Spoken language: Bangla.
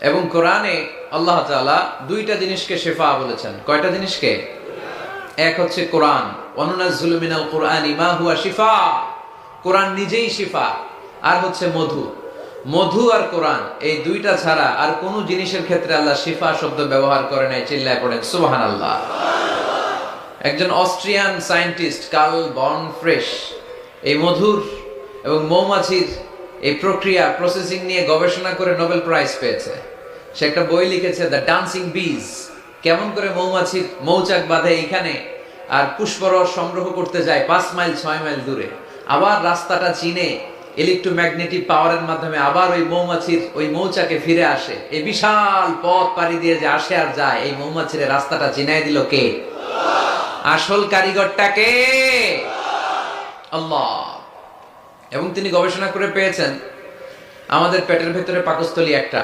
এবং কোরআনে আল্লাহ তাআলা দুইটা জিনিসকে শেফা বলেছেন। কয়টা জিনিসকে? এক হচ্ছে কোরআন। কোরআনি মা হুয়া শিফা। কোরআন নিজেই শিফা। আর হচ্ছে মধু। মধু আর কোরআন, এই দুইটা ছাড়া আর কোন জিনিসের ক্ষেত্রে আল্লাহ শিফা শব্দ ব্যবহার করে নাই, চিল্লায় পড়েন। সুবহানাল্লাহ। একজন অস্ট্রিয়ান সায়েন্টিস্ট, কার্ল বর্ন ফ্রেশ, এই মধুর এবং মৌমাছির এই প্রক্রিয়া প্রসেসিং নিয়ে গবেষণা করে নোবেল প্রাইজ পেয়েছে। সে একটা বই লিখেছে দ্য ডান্সিং বিজ কেমন করে মৌমাছির মৌচাক বাঁধে এইখানে, আর পুষ্পরস সংগ্রহ করতে যায় পাঁচ মাইল, ছয় মাইল দূরে। আবার রাস্তাটা চিনে ইলেকট্রোম্যাগনেটিক পাওয়ারের মাধ্যমে আবার ওই মৌমাছির, ওই মৌচাকে ফিরে আসে। এই বিশাল পথ পাড়ি দিয়ে যে আসে আর যায়, এই মৌমাছির রাস্তাটা চিনাই দিল কে? আসল কারিগরটাকে আল্লাহ। এবং তিনি গবেষণা করে পেয়েছেন আমাদের পেটের ভেতরে পাকস্থলী একটা।